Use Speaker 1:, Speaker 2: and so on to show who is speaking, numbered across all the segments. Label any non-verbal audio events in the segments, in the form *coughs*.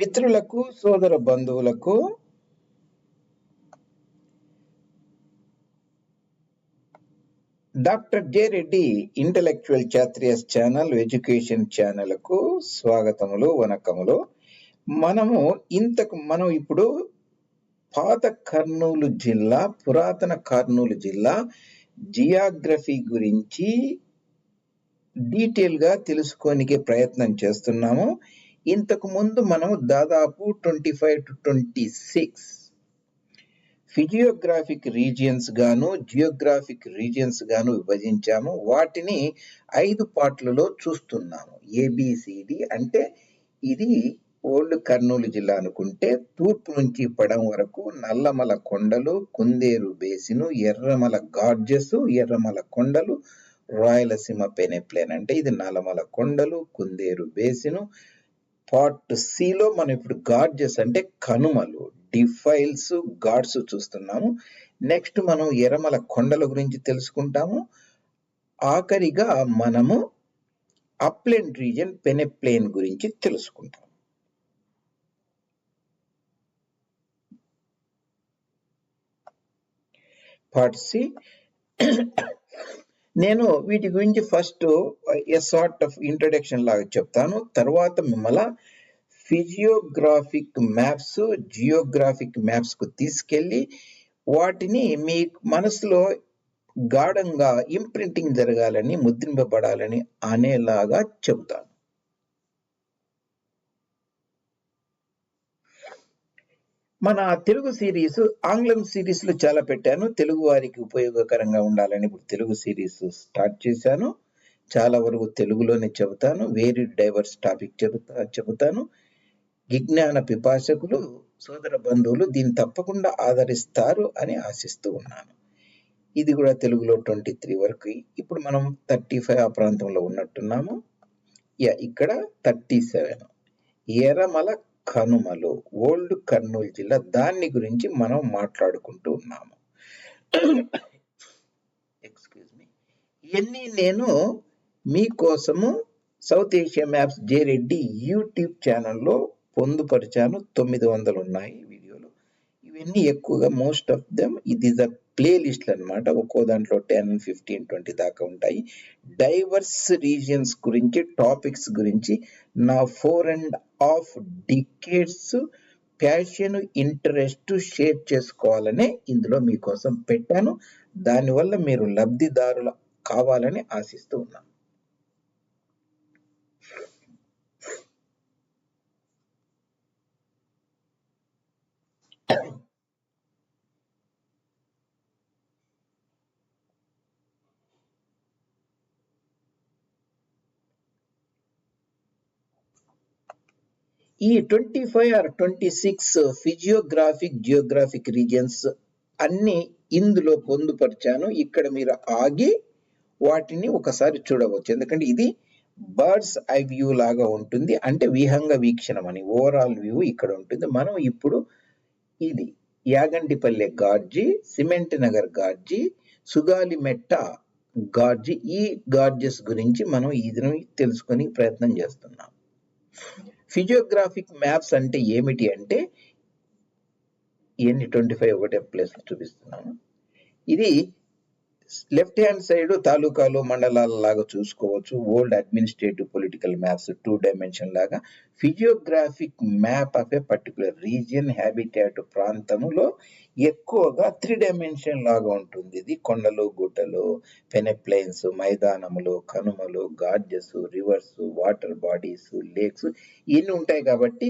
Speaker 1: మిత్రులకు సోదర బంధువులకు. డాక్టర్ జె రెడ్డి ఇంటలెక్చువల్ చాత్రియస్ ఛానల్ ఎడ్యుకేషన్ ఛానల్కు స్వాగతములు వనకములు. మనము ఇంతకు మనం ఇప్పుడు పాత కర్నూలు జిల్లా పురాతన కర్నూలు జిల్లా జియాగ్రఫీ గురించి డీటెయిల్గా ప్రయత్నం చేస్తున్నాము. ఇంతకు ముందు మనం దాదాపు twenty five to twenty six physiographic regions గాను జియోగ్రాఫిక్ రీజియన్స్ గాను విభజించాము. వాటిని ఐదు పార్ట్లలో చూస్తున్నాము. ఏబిసిడి అంటే ఇది ఓల్డ్ కర్నూలు జిల్లా అనుకుంటే తూర్పు నుంచి పడం వరకు నల్లమల కొండలు కుందేరు బేసిను ఎర్రమల గార్జెస్ ఎర్రమల కొండలు రాయలసీమ పెనెప్లేన్ అంటే ఇది నల్లమల కొండలు కుందేరు బేసిను పార్ట్ సిలో మనం ఇప్పుడు గాడ్జెస్ అంటే కనుమలు డిఫైల్స్ గాడ్స్ చూస్తున్నాము. నెక్స్ట్ మనం ఎరమల కొండల గురించి తెలుసుకుంటాము. ఆఖరిగా మనము అప్లెండ్ రీజన్ పెనెప్లేన్ గురించి తెలుసుకుంటాం పార్ట్ సి నేను వీటి గురించి first a sort of introduction లాగా చెప్తాను. తర్వాత మిమ్మల్ని ఫిజియోగ్రాఫిక్ మ్యాప్స్ జియోగ్రాఫిక్ మ్యాప్స్కు తీసుకెళ్ళి వాటిని మీ మనసులో గాఢంగా ఇంప్రింటింగ్ జరగాలని ముద్రింపబడాలని అనేలాగా చెబుతాను మన తెలుగు సిరీస్ ఆంగ్లం సిరీస్లో చాలా పెట్టాను. తెలుగు వారికి ఉపయోగకరంగా ఉండాలని ఇప్పుడు తెలుగు సిరీస్ స్టార్ట్ చేశాను. చాలా వరకు తెలుగులోనే చెబుతాను. వేరీ డైవర్స్ టాపిక్ చెబుతా చెబుతాను. విజ్ఞాన పిపాసకులు సోదర బంధువులు దీన్ని తప్పకుండా ఆదరిస్తారు అని ఆశిస్తూ ఉన్నాను. ఇది కూడా తెలుగులో ట్వంటీ త్రీ వరకు. ఇప్పుడు మనం థర్టీ ఫైవ్ ఆ ప్రాంతంలో ఉన్నట్టున్నాము. యా ఇక్కడ థర్టీ సెవెన్ ఎర్రమల కనుమలు ఓల్డ్ కర్నూలు జిల్లా దాన్ని గురించి మనం మాట్లాడుకుంటూ ఉన్నాము. ఎక్స్క్యూజ్ మీ ఇవన్నీ నేను మీకోసము South Asia maps J Reddy YouTube ఛానల్లో పొందుపరిచాను. తొమ్మిది వందలు ఉన్నాయి వీడియోలు. ఇవన్నీ ఎక్కువగా మోస్ట్ ఆఫ్ దెమ్ ఇది ద ప్లేలిస్ట్లు అనమాట ఒక్కో దాంట్లో టెన్ ఫిఫ్టీన్ ట్వంటీ దాకా ఉంటాయి. డైవర్స్ రీజియన్స్ గురించి టాపిక్స్ గురించి నా four and half decades passion interest share చేసుకోవాలనే ఇందులో మీకోసం పెట్టాను. దానివల్ల మీరు లబ్ధిదారులు కావాలని ఆశిస్తూ ఉన్నాను. ఈ twenty five or twenty six physiographic geographic regions అన్ని ఇందులో పొందుపరిచాను. ఇక్కడ మీరు ఆగి వాటిని ఒకసారి చూడవచ్చు. ఎందుకంటే ఇది బర్డ్స్ ఐ వ్యూ లాగా ఉంటుంది. అంటే విహంగ వీక్షణం అని ఓవరాల్ వ్యూ ఇక్కడ ఉంటుంది. మనం ఇప్పుడు ఇది యాగంటిపల్లె గార్జీ సిమెంట్ నగర్ గార్జి సుగాలిమెట్ట గార్జీ ఈ గార్జెస్ గురించి మనం ఇది తెలుసుకొని ప్రయత్నం చేస్తున్నాం. ఫిజియోగ్రాఫిక్ మ్యాప్స్ అంటే ఏమిటి అంటే ఇవన్నీ ట్వంటీ ఫైవ్ ఒకటే ప్లేస్ చూపిస్తున్నాను. ఇది లెఫ్ట్ హ్యాండ్ సైడ్ తాలూకాలు మండలాల లాగా చూసుకోవచ్చు. Old administrative political maps two dimension లాగా. Physiographic map of a particular region habitat ప్రాంతంలో ఎక్కువగా త్రీ డైమెన్షన్ లాగా ఉంటుంది. ఇది కొండలు గుట్టలు పెనెప్లైన్స్ మైదానములు కనుమలు gorges rivers water bodies lakes ఇవన్నీ ఉంటాయి కాబట్టి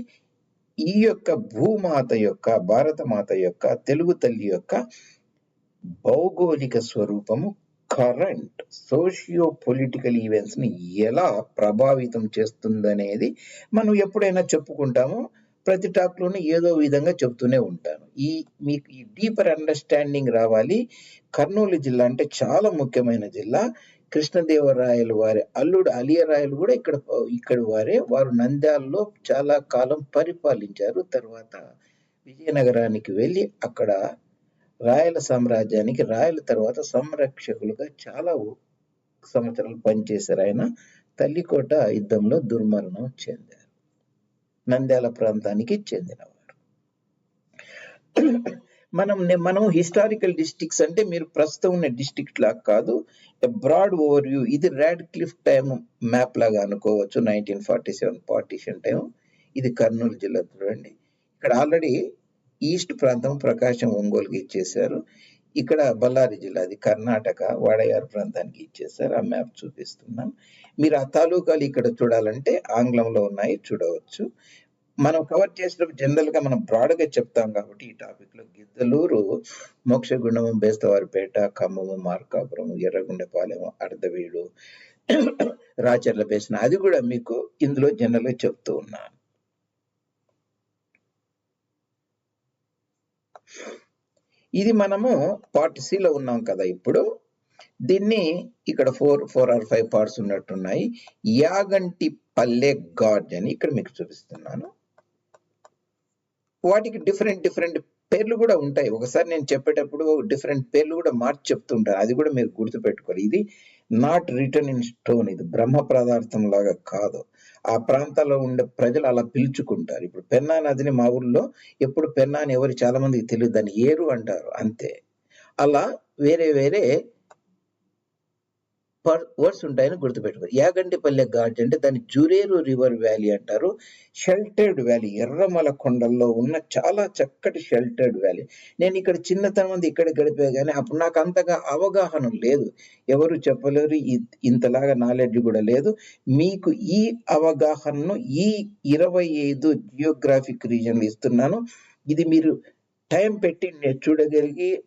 Speaker 1: ఈ యొక్క భూమాత యొక్క భారతమాత యొక్క తెలుగు తల్లి యొక్క భౌగోళిక స్వరూపము కరెంట్ సోషియో పొలిటికల్ ఈవెంట్స్ని ఎలా ప్రభావితం చేస్తుందనేది మనం ఎప్పుడైనా చెప్పుకుంటామో ప్రతి టాక్లోనే ఏదో విధంగా చెప్తూనే ఉంటాను ఈ మీకు ఈ డీపర్ అండర్స్టాండింగ్ రావాలి. కర్నూలు జిల్లా అంటే చాలా ముఖ్యమైన జిల్లా. కృష్ణదేవరాయలు వారి అల్లుడు అలియరాయలు కూడా ఇక్కడ ఇక్కడ వారే. వారు నంద్యాలలో చాలా కాలం పరిపాలించారు. తర్వాత విజయనగరానికి వెళ్ళి అక్కడ రాయల సామ్రాజ్యానికి రాయల తర్వాత సంరక్షకులుగా చాలా సంవత్సరాలు పనిచేశారు. ఆయన తల్లికోట యుద్ధంలో దుర్మరణం చెందారు. నంద్యాల ప్రాంతానికి చెందినవారు. మనం నే- మనం హిస్టారికల్ డిస్ట్రిక్ట్స్ అంటే మీరు ప్రస్తుతం ఉన్న డిస్ట్రిక్ట్ లాగా కాదు బ్రాడ్ ఓవర్ వ్యూ ఇది రాడ్ క్లిఫ్ టైం మ్యాప్ లాగా అనుకోవచ్చు nineteen forty seven partition time ఇది కర్నూలు జిల్లా చూడండి. ఇక్కడ ఆల్రెడీ ఈస్ట్ ప్రాంతం ప్రకాశం ఒంగోలుకి ఇచ్చేశారు. ఇక్కడ బళ్ళారి జిల్లా అది కర్ణాటక వాడయారు ప్రాంతానికి ఇచ్చేసారు ఆ మ్యాప్ చూపిస్తున్నాను. మీరు ఆ తాలూకాలు ఇక్కడ చూడాలంటే ఆంగ్లంలో ఉన్నాయి చూడవచ్చు. మనం కవర్ చేసినప్పుడు జనరల్గా మనం బ్రాడ్గా చెప్తాం కాబట్టి ఈ టాపిక్లో గిద్దలూరు మోక్షగుండము బేస్తవారిపేట ఖమ్మము మార్కాపురం ఎర్రగుండపాలెము అర్ధవీడు రాచర్ల బేసిన అది కూడా మీకు ఇందులో జనరల్గా చెప్తూ ఉన్నాను. ఇది మనము పార్ట్ సిలో ఉన్నాం కదా ఇప్పుడు. దీన్ని ఇక్కడ four four or five parts ఉన్నట్టున్నాయి. యాగంటి పల్లె గాడ్ అని ఇక్కడ మీకు చూపిస్తున్నాను. వాటికి డిఫరెంట్ డిఫరెంట్ పేర్లు కూడా ఉంటాయి. ఒకసారి నేను చెప్పేటప్పుడు డిఫరెంట్ పేర్లు కూడా మార్చి చెప్తుంటాను అది కూడా మీరు గుర్తుపెట్టుకోవాలి. ఇది నాట్ రిటర్న్ ఇన్ స్టోన్ ఇది బ్రహ్మ పదార్థం లాగా కాదు. ఆ ప్రాంతాల్లో ఉండే ప్రజలు అలా పిలుచుకుంటారు. ఇప్పుడు పెన్నా నదిని మా ఊర్లో ఎప్పుడు పెన్నా అని ఎవరు చాలా మందికి తెలియదు. దాన్ని ఏరు అంటారు. అంతే. అలా వేరే వేరే వర్డ్స్ ఉంటాయని గుర్తుపెట్టుకో యాగంటిపల్లె ఘాట్ అంటే దాన్ని జురేరు రివర్ వ్యాలీ అంటారు. షెల్టర్డ్ వ్యాలీ ఎర్రమల కొండల్లో ఉన్న చాలా చక్కటి షెల్టర్డ్ వ్యాలీ. నేను ఇక్కడ చిన్నతనం ఉంది ఇక్కడ గడిపే కానీ అప్పుడు నాకు అంతగా అవగాహన లేదు. ఎవరు చెప్పలేరు ఇ- ఇంతలాగా నాలెడ్జ్ కూడా లేదు. మీకు ఈ అవగాహనను ఈ ఇరవై ఐదు జియోగ్రాఫిక్ రీజన్లు ఇస్తున్నాను. ఇది మీరు టైం పెట్టి నేను చూడగలిగి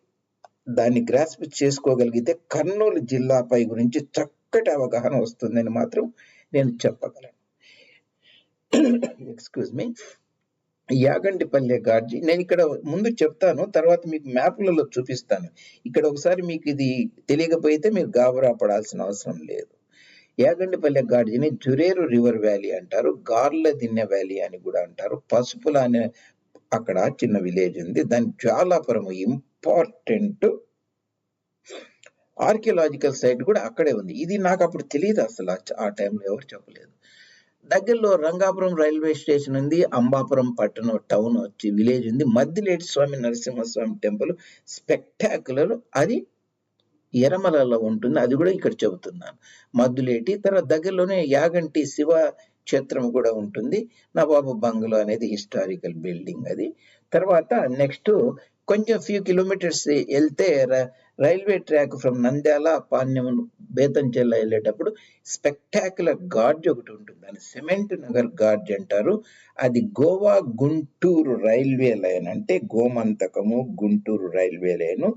Speaker 1: దాన్ని గ్రాస్ప్ చేసుకోగలిగితే కర్నూలు జిల్లాపై గురించి చక్కటి అవగాహన వస్తుందని మాత్రం నేను చెప్పగలను. ఎక్స్క్యూజ్ మీ యాగంటిపల్లె గార్జీ నేను ఇక్కడ ముందు చెప్తాను తర్వాత మీకు మ్యాప్లలో చూపిస్తాను. ఇక్కడ ఒకసారి మీకు ఇది తెలియకపోతే మీరు గాబరా పడాల్సిన అవసరం లేదు. యాగంటిపల్లె గార్జీని జురేరు రివర్ వ్యాలీ అంటారు గార్ల దిన్నె వ్యాలీ అని కూడా అంటారు. పసుపుల అనే అక్కడ చిన్న విలేజ్ ఉంది. దాని జ్వాలాపురం ఇంపార్టెంట్. ఆర్కియలాజికల్ సైట్ కూడా అక్కడే ఉంది. ఇది నాకు అప్పుడు తెలియదు అసలు. ఆ- టైంలో ఎవరు చెప్పలేదు. దగ్గరలో రంగాపురం రైల్వే స్టేషన్ ఉంది అంబాపురం పట్టణం టౌన్ వచ్చి విలేజ్ ఉంది. Maddileti Swamy Narasimhaswamy temple spectacular. అది ఎరమలలో ఉంటుంది. అది కూడా ఇక్కడ చెబుతున్నాను. మద్దులేటి తర్వాత దగ్గరలోనే యాగంటి శివ క్షేత్రం కూడా ఉంటుంది. నవాబు బంగ్లో అనేది హిస్టారికల్ బిల్డింగ్ అది. తర్వాత నెక్స్ట్ కొంచెం ఫ్యూ కిలోమీటర్స్ వెళ్తే railway track from Nandyal Panyam Betamcherla వెళ్ళేటప్పుడు స్పెక్టాక్యులర్ గార్జ్ ఒకటి ఉంటుంది. దాన్ని సిమెంట్ నగర్ గార్జ్ అంటారు. అది గోవా గుంటూరు రైల్వే లైన్ అంటే గోమంతకము గుంటూరు రైల్వే లైన్.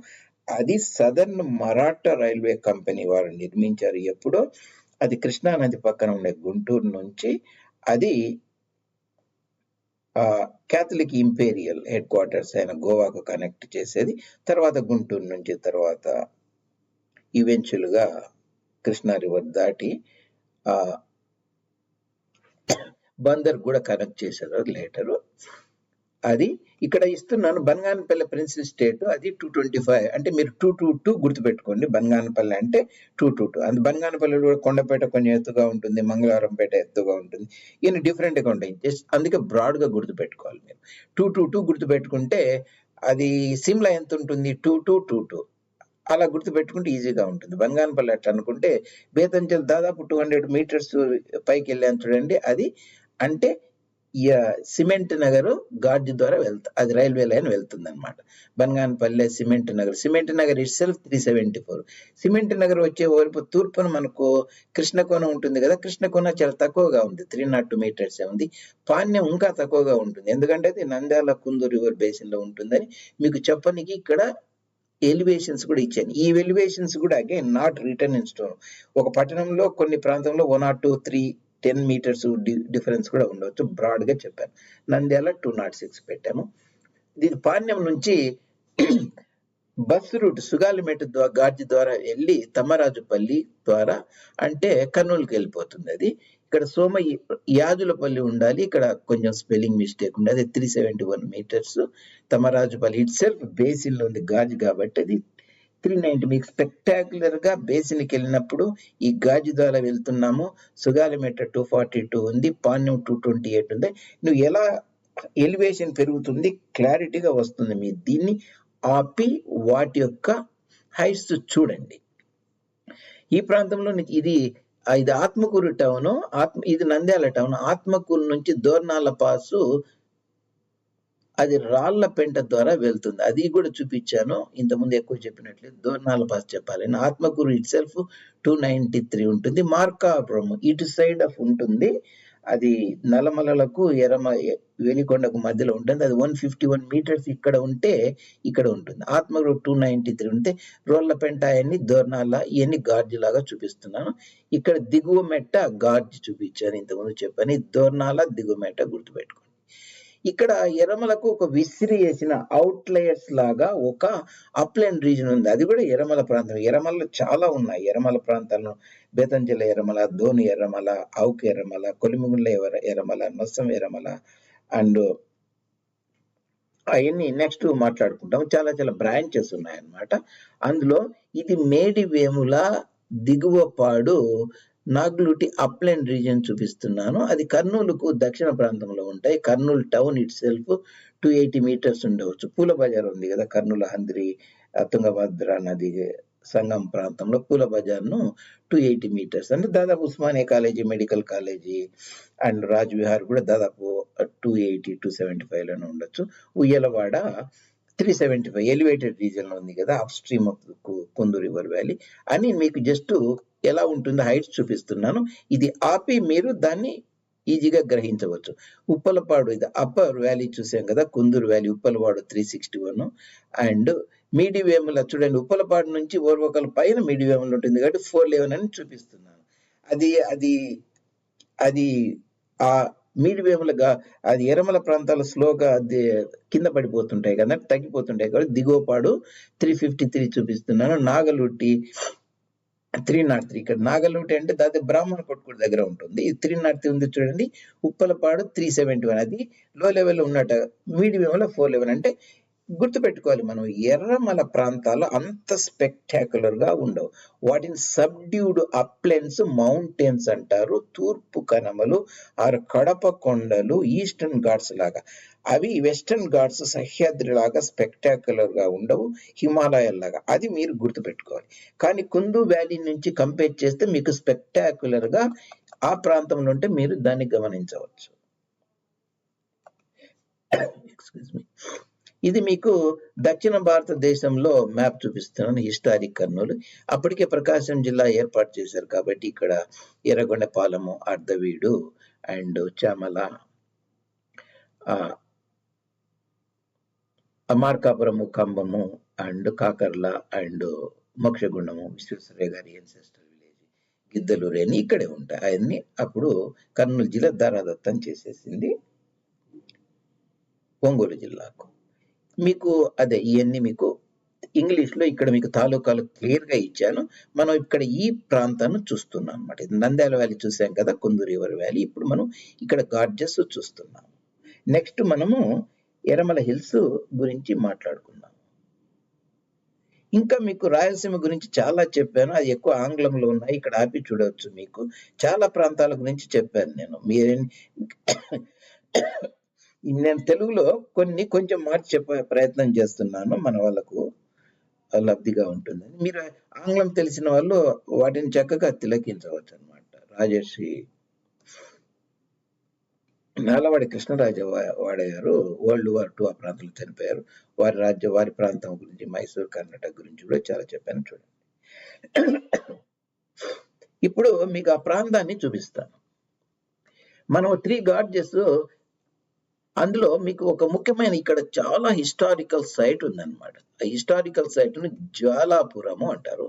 Speaker 1: అది సదర్న్ మరాఠా రైల్వే కంపెనీ వారు నిర్మించారు ఎప్పుడో. అది కృష్ణా నది పక్కన ఉండే గుంటూరు నుంచి. అది క్యాథలిక్ ఇంపీరియల్ హెడ్ క్వార్టర్స్ అయిన గోవాకు కనెక్ట్ చేసేది. తర్వాత గుంటూరు నుంచి తర్వాత ఈవెన్చువల్గా కృష్ణా రివర్ దాటి ఆ బందర్ కూడా కనెక్ట్ చేశారు లేటరు అది ఇక్కడ ఇస్తున్నాను బనగానపల్లి ప్రిన్సిల్ స్టేట్ అది టూ ట్వంటీ ఫైవ్ అంటే మీరు టూ టూ టూ గుర్తుపెట్టుకోండి బనగానపల్లి అంటే టూ టూ టూ అందు బనగానపల్లి కూడా కొండపేట కొంచెం ఎత్తుగా ఉంటుంది మంగళవారంపేట ఎత్తుగా ఉంటుంది. ఈయన డిఫరెంట్గా ఉంటాయి. జస్ట్ అందుకే బ్రాడ్గా గుర్తుపెట్టుకోవాలి మీరు టూ టూ టూ గుర్తుపెట్టుకుంటే అది సిమ్లా ఎంత ఉంటుంది? టూ టూ టూ టూ అలా గుర్తుపెట్టుకుంటే ఈజీగా ఉంటుంది. బంగానపల్లి అట్లా అనుకుంటే బేతంచెల్ దాదాపు టూ హండ్రెడ్ మీటర్స్ పైకి వెళ్ళాను చూడండి అది అంటే సిమెంట్ నగర్ గార్జ్ ద్వారా వెళ్తా అది రైల్వే లైన్ వెళ్తుంది అనమాట Banaganapalle cement Nagar. Cement Nagar itself three seventy four. Cement Nagar వచ్చే వైపు తూర్పున మనకు కృష్ణకోన ఉంటుంది కదా కృష్ణకోన చాలా తక్కువగా ఉంది. త్రీ నాట్ టూ మీటర్స్ ఉంది పాణ్యం ఇంకా తక్కువగా ఉంటుంది. ఎందుకంటే అది నంద్యాల కుందూరు రివర్ బేసిన్లో ఉంటుందని మీకు చెప్పనికి ఇక్కడ ఎలివేషన్స్ కూడా ఇచ్చాను. ఈ ఎలివేషన్స్ కూడా again not written in stone. ఒక పట్టణంలో కొన్ని ప్రాంతంలో one or two three ten metres difference కూడా ఉండవచ్చు బ్రాడ్గా చెప్పాను. నంద్యాల టూ నాట్ సిక్స్ పెట్టాము. దీని పాణ్యం నుంచి *clears throat* బస్ రూట్ సుగాలిమెట్ ద్వారా గార్జి ద్వారా వెళ్ళి తమ్మరాజుపల్లి ద్వారా అంటే కర్నూలుకి వెళ్ళిపోతుంది అది. ఇక్కడ సోమ యాజులపల్లి ఉండాలి. ఇక్కడ కొంచెం స్పెల్లింగ్ మిస్టేక్ ఉంది అది three seventy one metres Tamarajupalli itself బేసిన్లో ఉంది. గాజు కాబట్టి అది త్రీ నైంటీ మీకు స్పెక్టాక్యులర్గా బేసిన్కి వెళ్ళినప్పుడు ఈ గాజు ద్వారా వెళ్తున్నాము. సుగాలిమెట్ట టూ ఫార్టీ టూ ఉంది పాన్యం టూ ట్వంటీ ఎయిట్ ఉంది. నువ్వు ఎలా ఎలివేషన్ పెరుగుతుంది క్లారిటీగా వస్తుంది మీ దీన్ని ఆపి వాటి యొక్క హైట్స్ చూడండి. ఈ ప్రాంతంలో ఇది ఇది ఆత్మకూరు టౌన్ ఆత్మ ఇది నంద్యాల టౌన్ ఆత్మకూరు నుంచి దోర్నాల పాసు అది రాళ్ళ పెంట ద్వారా వెళ్తుంది. అది కూడా చూపించాను. ఇంతకుముందు ఎక్కువ చెప్పినట్లు దోర్నాల పాస్ చెప్పాలి. Atmakur itself two ninety three ఉంటుంది. మార్కాపురం ఇటు సైడ్ ఆఫ్ ఉంటుంది. అది నలమలలకు ఎర్రమ వెలికొండకు మధ్యలో ఉంటుంది. అది వన్ ఫిఫ్టీ వన్ మీటర్స్ ఇక్కడ ఉంటే ఇక్కడ ఉంటుంది. ఆత్మగురు టూ నైన్టీ త్రీ ఉంటే రోళ్ళపెంట అవన్నీ దోర్నాల ఇవన్నీ గార్జి లాగా చూపిస్తున్నాను. ఇక్కడ దిగువ మెట్ట గార్జి చూపించాను. ఇంతకుముందు చెప్పాను. దోర్నాల దిగువ మెట్ట గుర్తుపెట్టుకోండి. ఇక్కడ ఎరమలకు ఒక విసిరి వేసిన అవుట్లయర్స్ లాగా ఒక అప్లైన్ రీజన్ ఉంది. అది కూడా ఎరమల ప్రాంతం ఎర్రమలలో చాలా ఉన్నాయి. ఎరమల ప్రాంతాలను బేతంజల ఎరమల ధోని ఎర్రమల అవుకు ఎర్రమల కొలిమిగుండ్ల ఎర్ర- నొస్సం ఎరమల అండ్ అవన్నీ నెక్స్ట్ మాట్లాడుకుంటాం. చాలా చాలా బ్రాంచెస్ ఉన్నాయన్నమాట. అందులో ఇది మేడి వేముల దిగువ పాడు నాగ్లూటి అప్లైన్ రీజియన్ చూపిస్తున్నాను. అది కర్నూలుకు దక్షిణ ప్రాంతంలో ఉంటాయి. Kurnool town itself two eighty metres ఉండవచ్చు. పూల బజార్ ఉంది కదా కర్నూలు హంద్రి తుంగభద్ర నది సంగం ప్రాంతంలో పూల బజార్ను టూ ఎయిటీ మీటర్స్. అంటే దాదాపు Osmania college medical college and Raj Vihar కూడా దాదాపు టూ ఎయిటీ టూ సెవెంటీ ఫైవ్లోనే ఉండొచ్చు. Uyyalawada three seventy five elevated రీజన్లో ఉంది కదా upstream of Kundu river valley. అని మీకు జస్ట్ ఎలా ఉంటుందో? హైట్స్ చూపిస్తున్నాను. ఇది ఆపి మీరు దాన్ని ఈజీగా గ్రహించవచ్చు. ఉప్పలపాడు ఇది అప్పర్ వ్యాలీ చూసాం కదా Kunduru valley Uppalapadu three sixty one and Midivemula చూడండి ఉప్పలపాడు నుంచి ఓర్వకల పైన మీడివేములు ఉంటుంది కాబట్టి ఫోర్ లెవెన్ అని చూపిస్తున్నాను. అది అది అది ఆ మీడివేములుగా అది ఎరమల ప్రాంతాలు స్లోగా అది కింద పడిపోతుంటాయి కదా తగ్గిపోతుంటాయి కాబట్టి దిగోపాడు త్రీ ఫిఫ్టీ త్రీ చూపిస్తున్నాను. నాగలుట్టి త్రీ నాట్ త్రీ ఇక్కడ నాగలుటి అంటే దాదాపు బ్రాహ్మణ కొట్టుకుడి దగ్గర ఉంటుంది. ఈ త్రీ నాట్ త్రీ ఉంది చూడండి. Uppalapadu three seventy one. అది లో లెవెల్ ఉన్నట్టు మీడియం లో ఫోర్ లెవెన్ అంటే గుర్తుపెట్టుకోవాలి మనం ఎర్రమల ప్రాంతాలు అంత స్పెక్టాక్యులర్గా ఉండవు. వాటిని సబ్డ్యూడ్ అప్లెన్స్ మౌంటైన్స్ అంటారు తూర్పు కనమలు ఆరు కడప కొండలు ఈస్టర్న్ ఘాట్స్ లాగా. అవి వెస్టర్న్ ఘాట్స్ సహ్యాద్రి లాగా స్పెక్టాక్యులర్గా ఉండవు హిమాలయాల్లాగా అది మీరు గుర్తుపెట్టుకోవాలి. కానీ కుందు వ్యాలీ నుంచి కంపేర్ చేస్తే మీకు స్పెక్టాక్యులర్గా ఆ ప్రాంతంలో ఉంటే మీరు దాన్ని గమనించవచ్చు. *coughs* ఎక్స్క్యూజ్ మీ ఇది మీకు దక్షిణ భారతదేశంలో మ్యాప్ చూపిస్తున్నాను హిస్టారిక్ కర్నూలు. అప్పటికే ప్రకాశం జిల్లా ఏర్పాటు చేశారు కాబట్టి ఇక్కడ Yerragondapalem Ardhaveedu and Chamala Markapuram Kambham and Kakarla and Mokshagundam Visvesvaraya గారి ఎన్సెస్టర్ విలేజ్ గిద్దలూరు అని ఇక్కడే ఉంటాయి. అవన్నీ అప్పుడు కర్నూలు జిల్లా దారాదత్తం చేసేసింది ఒంగోలు జిల్లాకు. మీకు అదే ఇవన్నీ మీకు ఇంగ్లీష్లో ఇక్కడ మీకు తాలూకాలు క్లియర్గా ఇచ్చాను. మనం ఇక్కడ ఈ ప్రాంతాన్ని చూస్తున్నాం అనమాట నంద్యాల వ్యాలీ చూసాం కదా కుందు రివర్ వ్యాలీ. ఇప్పుడు మనం ఇక్కడ గార్జెస్ చూస్తున్నాం. నెక్స్ట్ మనము ఎరమల హిల్స్ గురించి మాట్లాడుకున్నాం ఇంకా మీకు రాయలసీమ గురించి చాలా చెప్పాను. అది ఎక్కువ ఆంగ్లంలో ఉన్నాయి. ఇక్కడ ఆపి చూడవచ్చు మీకు. చాలా ప్రాంతాల గురించి చెప్పాను నేను. మీరే నేను తెలుగులో కొన్ని కొంచెం మార్చి చెప్పే ప్రయత్నం చేస్తున్నాను మన వాళ్ళకు లబ్ధిగా ఉంటుందని. మీరు ఆంగ్లం తెలిసిన వాళ్ళు వాటిని చక్కగా తిలకించవచ్చు అనమాట రాజర్షి నాలవాడి కృష్ణరాజ వా- వాడయ్యారు వరల్డ్ వార్ టూ ఆ ప్రాంతంలో చనిపోయారు. వారి రాజ్య వారి ప్రాంతం గురించి మైసూర్ కర్ణాటక గురించి కూడా చాలా చెప్పాను చూడండి. ఇప్పుడు మీకు ఆ ప్రాంతాన్ని చూపిస్తాను. మనం త్రీ గాడ్జెస్ అందులో మీకు ఒక ముఖ్యమైన ఇక్కడ చాలా హిస్టారికల్ సైట్ ఉందన్నమాట. ఆ హిస్టారికల్ సైట్ను జ్వాలాపురము అంటారు.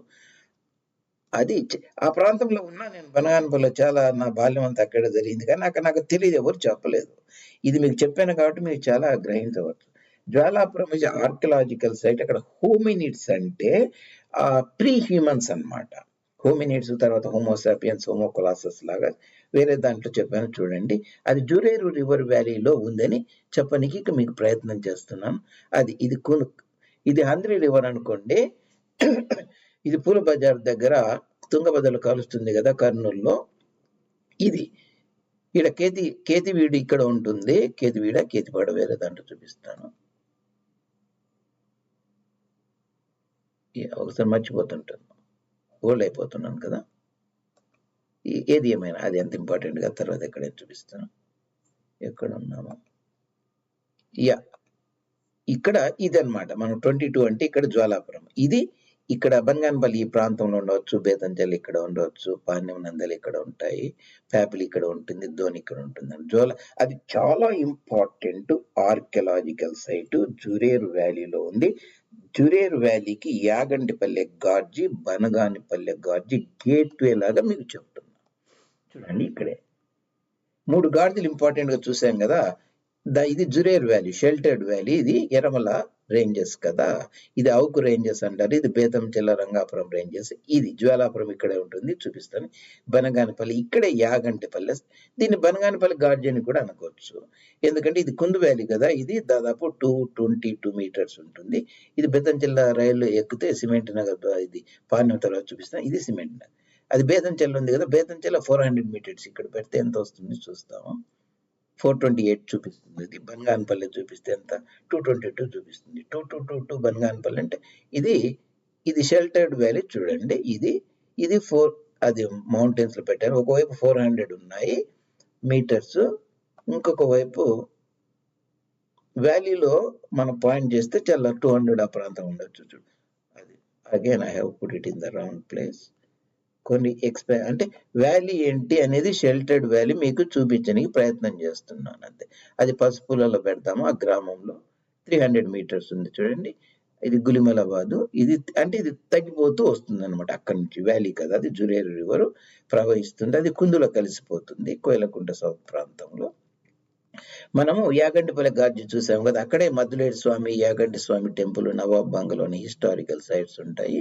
Speaker 1: అది ఆ ప్రాంతంలో ఉన్న నేను బనగానపల్లిలో చాలా నా బాల్యం అంతా అక్కడ జరిగింది కానీ నాకు నాకు తెలియదు ఎవరు చెప్పలేదు. ఇది మీకు చెప్పాను కాబట్టి మీరు చాలా గ్రహించవచ్చు. జ్వాలాపురం ఇస్ ఆర్కియలాజికల్ సైట్ అక్కడ హోమినిట్స్ అంటే ప్రీ హ్యూమన్స్ అన్నమాట. హోమినిడ్స్ తర్వాత హోమోసాపియన్స్ హోమోకొలాసస్ లాగా వేరే దాంట్లో చెప్పాను చూడండి. అది జురేరు రివర్ వ్యాలీలో ఉందని చెప్పనికి మీకు ప్రయత్నం చేస్తున్నాను అది ఇది కొను ఇది హంద్రి రివర్ అనుకోండి. ఇది పూల బజార్ దగ్గర తుంగభద్రలో కలుస్తుంది కదా కర్నూలులో. ఇది ఇక్కడ కేతి కేతివీడు ఇక్కడ ఉంటుంది. కేతివీడ కేతిపాడ వేరే దాంట్లో చూపిస్తాను. ఒకసారి మర్చిపోతుంటాను. ఓల్డ్ అయిపోతున్నాను కదా. ఏది ఏమైనా అది ఎంత ఇంపార్టెంట్గా తర్వాత ఎక్కడ చూపిస్తాను. ఎక్కడ ఉన్నాము. యా. ఇక్కడ ఇది అన్నమాట మనం ట్వంటీ టూ అంటే ఇక్కడ జ్వాలాపురం. ఇది ఇక్కడ బంగాన్పల్లి ఈ ప్రాంతంలో ఉండవచ్చు బేతంజల్ ఇక్కడ ఉండవచ్చు పాణ్యం నందలు ఇక్కడ ఉంటాయి ప్యాపిల్ ఇక్కడ ఉంటుంది ధోని ఇక్కడ ఉంటుంది. జ్వాల అది చాలా ఇంపార్టెంట్ ఆర్కియలాజికల్ సైట్ జురేరు వ్యాలీలో ఉంది. జురేరు వ్యాలీకి యాగంటిపల్లె గార్జి బనగానిపల్లె గార్జి గేట్వే లాగా మీకు చెప్తున్నా. చూడండి ఇక్కడే. మూడు గార్జీలు ఇంపార్టెంట్గా చూసాం కదా? ద ఇది జురేర్ వ్యాలీ షెల్టర్డ్ వ్యాలీ ఇది ఎరమల రేంజెస్ కదా? ఇది అవుకు రేంజెస్ అంటారు ఇది బేతం జిల్లా రంగాపురం రేంజెస్ ఇది జ్వాలాపురం ఇక్కడే ఉంటుంది చూపిస్తాను. బనగానిపల్లి ఇక్కడే యాగంటిపల్లి దీన్ని బనగానిపల్లి గార్డెన్ కూడా అనుకోవచ్చు. ఎందుకంటే ఇది కుందు వ్యాలీ కదా ఇది దాదాపు టూ ట్వంటీ టూ మీటర్స్ ఉంటుంది. ఇది బేతంచెల్ల రైలు ఎక్కితే సిమెంట్ నగర్ ఇది పాణ్యం తర్వాత చూపిస్తాను ఇది సిమెంట్ నగర్. అది బేతంచెల్ల ఉంది కదా బేతంచెల్ల ఫోర్ హండ్రెడ్ మీటర్స్ ఇక్కడ పెడితే ఎంత వస్తుంది చూస్తాము. ఫోర్ ట్వంటీ ఎయిట్ చూపిస్తుంది. ఇది బనగానపల్లి చూపిస్తే ఎంత? టూ ట్వంటీ టూ చూపిస్తుంది. Two two two two Banaganapalli అంటే ఇది ఇది షెల్టర్డ్ వ్యాలీ చూడండి. ఇది ఇది ఫోర్ అది మౌంటైన్స్లో పెట్టారు. ఒకవైపు ఫోర్ హండ్రెడ్ ఉన్నాయి మీటర్స్ ఇంకొక వైపు వ్యాలీలో మనం పాయింట్ చేస్తే చాలా టూ హండ్రెడ్ ఆ ప్రాంతం ఉండొచ్చు చూడు. అది again I have put it in the round place కొన్ని ఎక్స్పై అంటే వ్యాలీ ఏంటి అనేది షెల్టర్డ్ వ్యాలీ మీకు చూపించడానికి ప్రయత్నం చేస్తున్నాను అంతే. అది పసుపులలో పెడతాము ఆ గ్రామంలో త్రీ హండ్రెడ్ మీటర్స్ ఉంది చూడండి. ఇది గులిమలాబాదు. ఇది అంటే ఇది తగ్గిపోతూ వస్తుంది అనమాట అక్కడి నుంచి. వ్యాలీ కదా అది జురేరు రివర్ ప్రవహిస్తుంది. అది కుందులో కలిసిపోతుంది కోయలకుంట సౌత్ ప్రాంతంలో. మనము యాగంటిపల్లి గార్జి చూసాము కదా అక్కడే మధులేటి స్వామి యాగంటి స్వామి టెంపుల్ నవాబ్ బంగ్లోని హిస్టారికల్ సైట్స్ ఉంటాయి.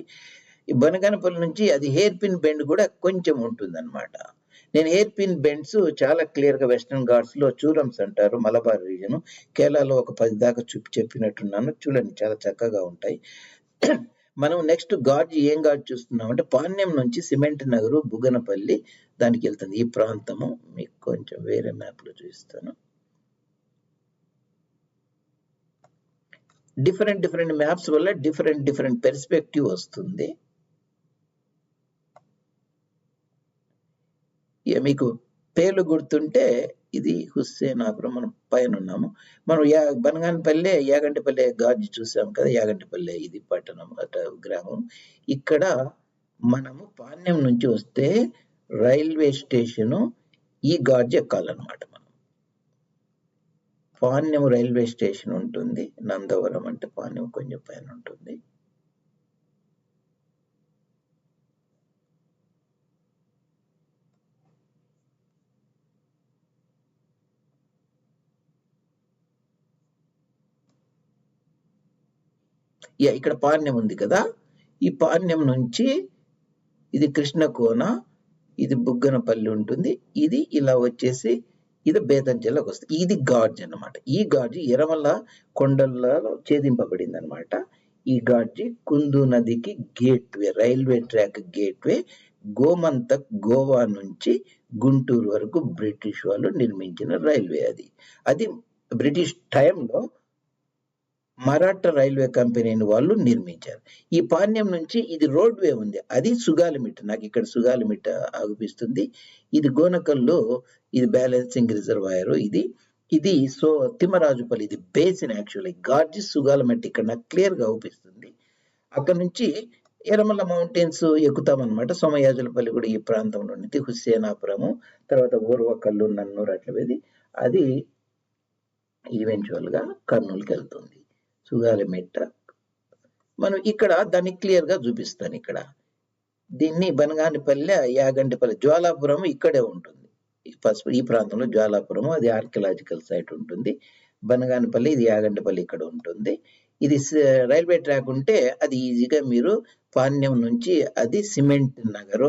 Speaker 1: ఈ బనగనపల్లి నుంచి అది హెయిర్ పిన్ బెండ్ కూడా కొంచెం ఉంటుంది నేను హెయిర్ పిన్ బెండ్స్ చాలా క్లియర్గా వెస్టర్న్ ఘాట్స్లో చూరమ్స్ అంటారు మలబార్ రీజన్. కేరళలో ఒక పది దాకా చూపి చెప్పినట్టున్నాను. చూడండి చాలా చక్కగా ఉంటాయి. మనం నెక్స్ట్ గాడ్ ఏం గాడ్ చూస్తున్నాం అంటే పాణ్యం నుంచి సిమెంట్ నగరు బుగనపల్లి దానికి వెళ్తుంది. ఈ ప్రాంతము మీకు కొంచెం వేరే మ్యాప్లో చూపిస్తాను. డిఫరెంట్ డిఫరెంట్ మ్యాప్స్ వల్ల డిఫరెంట్ డిఫరెంట్ పెర్స్పెక్టివ్ వస్తుంది. మీకు పేర్లు గుర్తుంటే ఇది హుస్సేనాపురం మనం పైన ఉన్నాము. మనం యా బనగానపల్లె యాగంటిపల్లె గాజు చూసాం కదా యాగంటిపల్లె ఇది పట్టణం అట గ్రామం. ఇక్కడ మనము పాణ్యం నుంచి వస్తే రైల్వే స్టేషన్ ఈ గార్జ్ ఎక్కాలన్నమాట మనం. పాణ్యం రైల్వే స్టేషన్ ఉంటుంది నందవరం అంటే పాణ్యం కొంచెం పైన ఉంటుంది. ఇక్కడ పాణ్యం ఉంది కదా. ఈ పాణ్యం నుంచి ఇది కృష్ణకోన ఇది బుగ్గనపల్లి ఉంటుంది. ఇది ఇలా వచ్చేసి ఇది బేతంచెల్లకు వస్తుంది. ఇది గాడ్జ్ అన్నమాట. ఈ గాడ్జి ఎరమల కొండలలో ఛేదింపబడింది అనమాట ఈ గాడ్జి కుందు నదికి gateway railway track gateway Gomantak Goa నుంచి గుంటూరు వరకు బ్రిటిష్ వాళ్ళు నిర్మించిన రైల్వే అది. అది బ్రిటిష్ టైంలో మరాఠా రైల్వే కంపెనీని వాళ్ళు నిర్మించారు. ఈ పాణ్యం నుంచి ఇది రోడ్ వే ఉంది. అది సుగాలిమిట్. నాకు ఇక్కడ సుగాలిమిట్ ఆగుపిస్తుంది. ఇది గోనకల్లో ఇది బ్యాలెన్సింగ్ రిజర్వాయర్ ఇది. ఇది సో తిమ్మరాజుపల్లి ఇది బేసిన్ యాక్చువల్లీ. గార్జిస్ సుగాలమెట్ ఇక్కడ నాకు క్లియర్గా అవుపిస్తుంది అక్కడ నుంచి ఎరమల మౌంటైన్స్ ఎక్కుతామన్నమాట. సోమయాజులపల్లి కూడా ఈ ప్రాంతంలో ఉంది. హుస్సేనాపురము. తర్వాత ఓర్వకల్లు నన్నూరు అట్లవేది అది ఈవెన్చువల్గా కర్నూలుకి వెళ్తుంది. సుగాలిమెట్ట మనం ఇక్కడ దాన్ని క్లియర్గా చూపిస్తాను ఇక్కడ. దీన్ని బనగానిపల్లె యాగంటిపల్లె జ్వాలాపురం ఇక్కడే ఉంటుంది. ఫస్ట్ పసుపు ఈ ప్రాంతంలో జ్వాలాపురము అది ఆర్కియలాజికల్ సైట్ ఉంటుంది. బనగానిపల్లి ఇది యాగంటిపల్లి ఇక్కడ ఉంటుంది. ఇది రైల్వే ట్రాక్ ఉంటే అది ఈజీగా మీరు పాణ్యం నుంచి అది సిమెంట్ నగర్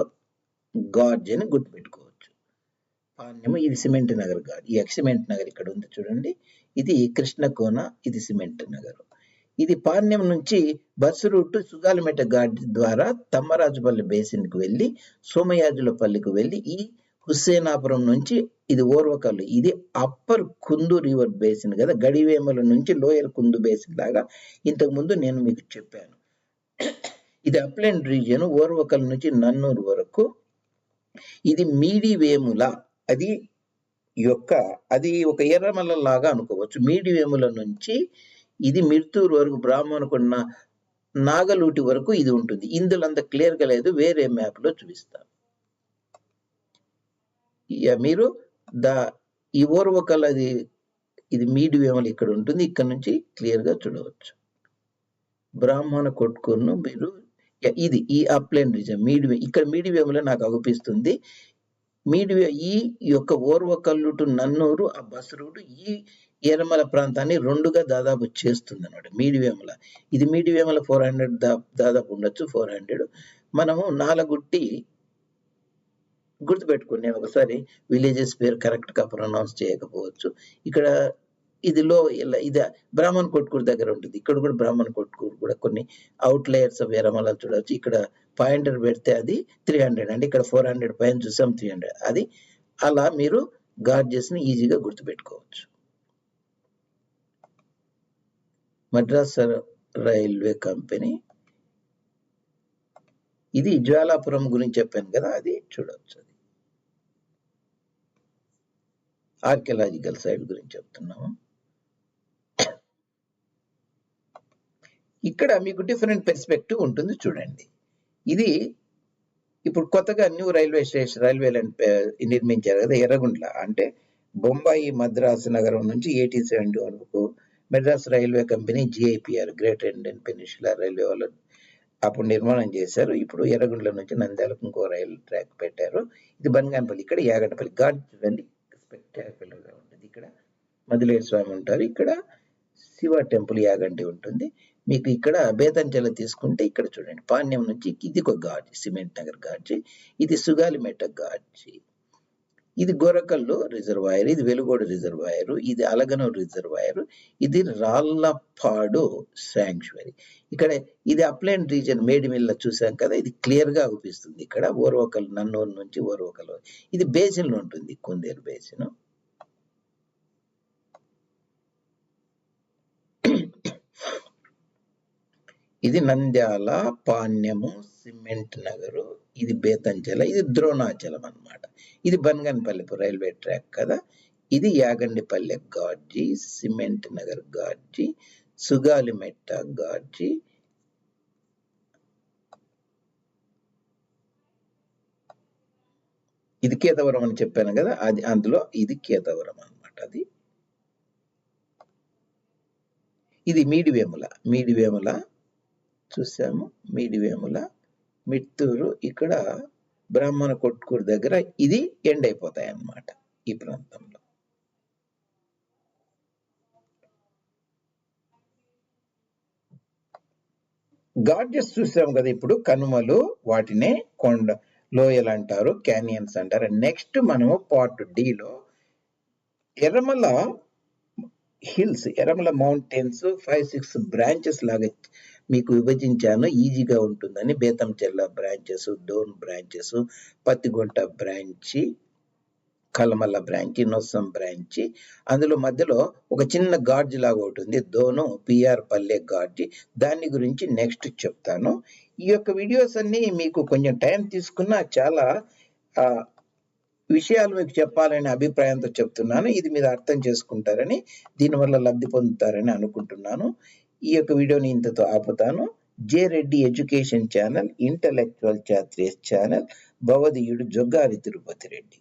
Speaker 1: గార్జ్ అని గుర్తుపెట్టుకోవచ్చు. పాణ్యం ఇది సిమెంట్ నగర్ గార్జ్ ఈ సిమెంట్ నగర్ ఇక్కడ ఉంది చూడండి. ఇది కృష్ణకోన ఇది సిమెంట్ నగర్. ఇది పాణ్యం నుంచి బస్సు రూట్ సుగాలిమెట ఘాట్ ద్వారా తమ్మరాజుపల్లి బేసిన్కి వెళ్ళి సోమయాజులపల్లికి వెళ్ళి ఈ హుస్సేనాపురం నుంచి ఇది ఓర్వకల్లు ఇది అప్పర్ కుందు రివర్ బేసిన్ కదా గడివేమల నుంచి లోయర్ కుందు బేసిన్ లాగా ఇంతకుముందు నేను మీకు చెప్పాను. ఇది అప్లైన్ రీజియన్ ఓర్వకల్ నుంచి నన్నూరు వరకు. ఇది మీడివేముల అది యొక్క అది ఒక ఎర్రమల్ల లాగా అనుకోవచ్చు. మీడివేముల నుంచి ఇది మిర్తూరు వరకు బ్రాహ్మణకున్న నాగలూటి వరకు ఇది ఉంటుంది. ఇందులో అంత క్లియర్గా లేదు వేరే మ్యాప్లో చూపిస్తాను మీరు ద ఈ ఓర్వకల్ అది ఇది మీడి వేమలు ఇక్కడ ఉంటుంది ఇక్కడ నుంచి క్లియర్గా చూడవచ్చు. బ్రాహ్మణ కొట్టుకును మీరు ఇది ఈ అప్లైన్ రీజన్ మీడివే ఇక్కడ మీడివేములో నాకు అగుపిస్తుంది. మీడివే ఈ యొక్క ఓర్వకల్లు టు నన్నూరు ఆ బస్ రూటు ఈ ఎరమల ప్రాంతాన్ని రెండుగా దాదాపు చేస్తుంది అనమాట మీడివేమల. ఇది మీడివేమల ఫోర్ హండ్రెడ్ దాదాపు ఉండొచ్చు ఫోర్ హండ్రెడ్ మనము నాలగుట్టి గుర్తుపెట్టుకుని నేను ఒకసారి విలేజెస్ పేరు కరెక్ట్గా ప్రొనౌన్స్ చేయకపోవచ్చు. ఇక్కడ ఇది లో ఇలా ఇది బ్రాహ్మణ్ కొట్కూరు దగ్గర ఉంటుంది. ఇక్కడ కూడా బ్రాహ్మణ్ కొట్కూరు కూడా కొన్ని అవుట్ లేయర్స్ ఆఫ్ ఎరమల చూడవచ్చు. ఇక్కడ ఫైవ్ హండ్రెడ్ పెడితే అది త్రీ హండ్రెడ్ అంటే ఇక్కడ ఫోర్ హండ్రెడ్ పైన చూసాం త్రీ హండ్రెడ్ అది అలా మీరు గార్జెస్ని ఈజీగా గుర్తుపెట్టుకోవచ్చు. Madras railway company. ఇది జ్వాలాపురం గురించి చెప్పాను కదా అది చూడవచ్చు ఆర్కియలాజికల్ సైడ్ గురించి చెప్తున్నాము. ఇక్కడ మీకు డిఫరెంట్ పెర్స్పెక్టివ్ ఉంటుంది చూడండి. ఇది ఇప్పుడు కొత్తగా new railway station railway line నిర్మించారు కదా ఎర్రగుంట్ల అంటే బొంబాయి మద్రాసు నగరం నుంచి ఎయిటీన్ సెవెంటీ వరకు Madras railway company GIPR great Indian peninsular railway వాళ్ళు అప్పుడు నిర్మాణం చేశారు. ఇప్పుడు ఎర్రగుండ్ల నుంచి నంద్యాలకు ఇంకో రైలు ట్రాక్ పెట్టారు. ఇది బనగానపల్లి ఇక్కడ యాగంటపల్లి ఘాట్ చూడండి స్పెక్టాక్యులర్గా ఉంటుంది. ఇక్కడ మదిలేరు స్వామి ఉంటారు. ఇక్కడ శివ టెంపుల్ యాగంటి ఉంటుంది. మీకు ఇక్కడ బేతంచెల తీసుకుంటే ఇక్కడ చూడండి. పాణ్యం నుంచి ఇది ఒక ఘాట్ సిమెంట్ నగర్ ఘాట్ ఇది సుగాలిమెట్ట ఘాట్ ఇది గొరకల్లు రిజర్వాయర్ ఇది వెలుగోడు రిజర్వాయర్ ఇది అలగనూరు రిజర్వాయర్ ఇది రాళ్ళపాడు శాంక్చువరీ. ఇక్కడ ఇది అప్లైన్ రీజన్ మేడిమిల్ల చూసాం కదా ఇది క్లియర్గా అనిపిస్తుంది ఇక్కడ. ఓర్వకల్ నన్నూరు నుంచి ఓర్వకల్. ఇది బేసిన్ ఉంటుంది కుందేలు బేసిన్. ఇది నంద్యాల పాణ్యము సిమెంట్ నగరు. ఇది బేతంచెల ఇది ద్రోణాచలం అన్నమాట. ఇది బన్గన్పల్లి రైల్వే ట్రాక్ కదా? ఇది యాగండిపల్లె గాడ్జి సిమెంట్ నగర్ గాడ్జి సుగాలిమెట్ట గాడ్జి ఇది కేతవరం అని చెప్పాను కదా? అది అందులో ఇది కేతవరం అన్నమాట అది. ఇది మీడివేముల మీడివేముల చూసాము? మీడివేముల మిత్తూరు ఇక్కడ బ్రాహ్మణ కొట్కూరు దగ్గర ఇది ఎండ్ అయిపోతాయి అన్నమాట ఈ ప్రాంతంలో. గాడ్జెస్ చూసాం కదా ఇప్పుడు కనుమలు వాటినే కొండ లోయలు అంటారు క్యానియన్స్ అంటారు. నెక్స్ట్ మనము పార్ట్లో Erramala hills Erramala mountains five six branches లాగా మీకు విభజించాను ఈజీగా ఉంటుందని Betamcherla branches Dhone branches Pattigunta branch Kalamalla branch Nossam branch అందులో మధ్యలో ఒక చిన్న గార్జ్ లాగా ఉంటుంది దోను పిఆర్ పల్లె గార్జి దాని గురించి నెక్స్ట్ చెప్తాను. ఈ యొక్క వీడియోస్ అన్ని మీకు కొంచెం టైం తీసుకున్నా చాలా విషయాలు మీకు చెప్పాలనే అభిప్రాయంతో చెప్తున్నాను. ఇది మీరు అర్థం చేసుకుంటారని దీనివల్ల లబ్ధి పొందుతారని అనుకుంటున్నాను. ఈ యొక్క వీడియోని ఇంతతో ఆపుతాను. J Reddy education channel intellectual చాత్రియస్ channel భవదీయుడు జొగ్గారి తిరుపతి రెడ్డి.